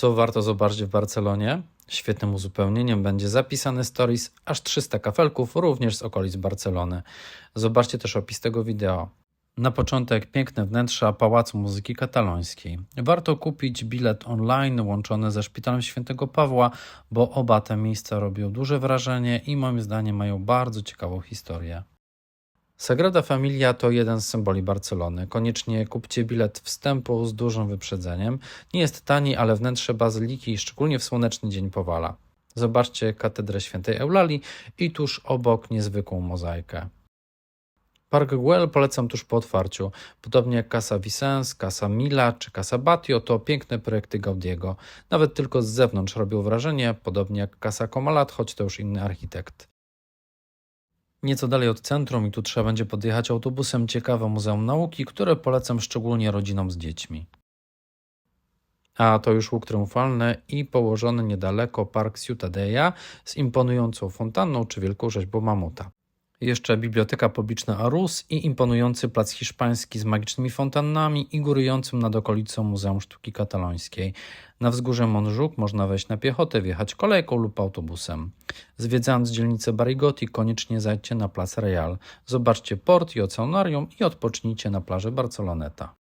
Co warto zobaczyć w Barcelonie? Świetnym uzupełnieniem będzie zapisany stories aż 300 kafelków, również z okolic Barcelony. Zobaczcie też opis tego wideo. Na początek piękne wnętrza Pałacu Muzyki Katalońskiej. Warto kupić bilet online łączony ze Szpitalem Świętego Pawła, bo oba te miejsca robią duże wrażenie i moim zdaniem mają bardzo ciekawą historię. Sagrada Familia to jeden z symboli Barcelony. Koniecznie kupcie bilet wstępu z dużym wyprzedzeniem. Nie jest tani, ale wnętrze bazyliki, szczególnie w słoneczny dzień, powala. Zobaczcie katedrę świętej Eulalii i tuż obok niezwykłą mozaikę. Park Güell polecam tuż po otwarciu. Podobnie jak Casa Vicens, Casa Mila czy Casa Batio to piękne projekty Gaudiego. Nawet tylko z zewnątrz robią wrażenie, podobnie jak Casa Comalat, choć to już inny architekt. Nieco dalej od centrum i tu trzeba będzie podjechać autobusem ciekawe Muzeum Nauki, które polecam szczególnie rodzinom z dziećmi. A to już łuk triumfalny i położony niedaleko Park Ciutadella z imponującą fontanną czy wielką rzeźbą mamuta. Jeszcze biblioteka publiczna Arus i imponujący plac hiszpański z magicznymi fontannami i górującym nad okolicą Muzeum Sztuki Katalońskiej. Na wzgórze Montjuic można wejść na piechotę, wjechać kolejką lub autobusem. Zwiedzając dzielnicę Barigotti, koniecznie zajdźcie na Plac Real. Zobaczcie port i oceanarium i odpocznijcie na plaży Barceloneta.